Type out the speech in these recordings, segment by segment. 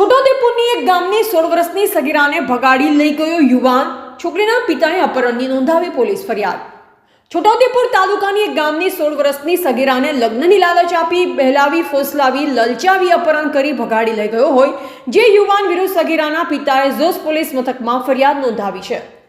એક ગામની સોળ વર્ષની સગીરાને ભગાડી લઈ ગયો યુવાન. છોકરીના પિતાએ અપહરણની નોંધાવી પોલીસ ફરિયાદ. છોટાઉદેપુર તાલુકાની એક ગામની સોળ વર્ષની સગીરાને લગ્નની લાલચ આપી, બહેલાવી, ફોસલાવી, લલચાવી અપહરણ કરી ભગાડી લઈ ગયો હોય. જે યુવાન વિરુદ્ધ સગીરાના પિતાએ જોસ પોલીસ મથકમાં ફરિયાદ નોંધાવી છે.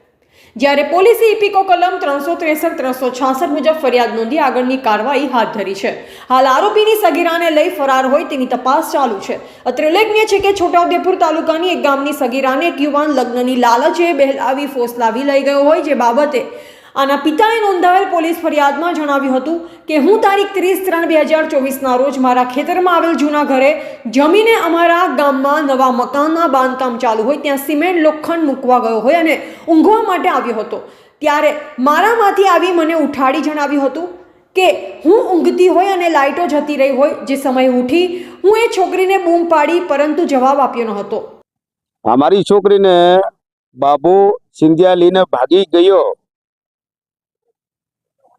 જ્યારે પોલીસે ઇપિકો કલમ ત્રણસો ત્રેસઠ, ત્રણસો છાસઠ મુજબ ફરિયાદ નોંધી આગળની કાર્યવાહી હાથ ધરી છે. હાલ આરોપીની સગીરાને લઈ ફરાર હોય તેની તપાસ ચાલુ છે. અત્રે ઉલ્લેખનીય છે કે છોટાઉદેપુર તાલુકાની એક ગામની સગીરાને એક યુવાન લગ્નની લાલચે બહેલાવી ફોસલાવી લઈ ગયો હોય, જે બાબતે આના પિતાએ નોંધાવેલ પોલીસ ફરિયાદમાં જણાવ્યું હતું કે હું તારીખ ત્રીસ ત્રણ બે હજાર ચોવીસના રોજ મારા ખેતરમાં આવેલ જૂના ઘરે જમીને અમારા ગામમાં નવા મકાનના બાંધકામ ચાલુ હોય ત્યાં સિમેન્ટ લોખંડ મૂકવા ગયો હોય અને ઊંઘવા માટે આવ્યો હતો. ત્યારે મારામાંથી આવી મને ઉઠાડી જણાવ્યું હતું કે હું ઊંઘતી હોય અને લાઇટો જતી રહી હોય, જે સમયે ઉઠી હું એ છોકરીને બૂમ પાડી પરંતુ જવાબ આપ્યો ન હતો. અમારી છોકરીને બાબુ સિંધિયા લઈને ભાગી ગયો.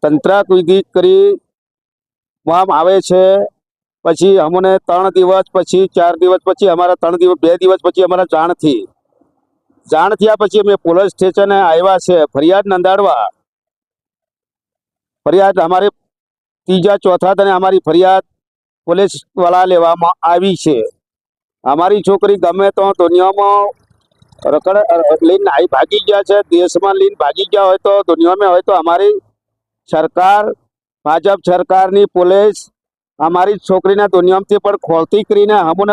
તંત્રાકૃતિ કરી વામ આવે છે. પછી અમને ત્રણ દિવસ પછી, ચાર દિવસ પછી, અમારા ત્રણ દિવસ, બે દિવસ પછી અમારા જાણ થઈ. જાણ થયા પછી અમે પોલીસ સ્ટેશને આવ્યા છે ફરિયાદ નંદાડવા ફરિયાદ અમારે ત્રીજા, ચોથા તને અમારી ફરિયાદ પોલીસવાળા લેવામાં આવી છે. અમારી છોકરી ગમે તો દુનિયામાં રકડ લઈને આવી ભાગી ગયા છે. દેશમાં લઈને ભાગી ગયા હોય તો દુનિયામાં હોય તો અમારી સરકાર ભાજપ સરકારની પોલીસ અમારી છોકરીના દુનિયામાંથી પણ ખોલતી કરીને અમને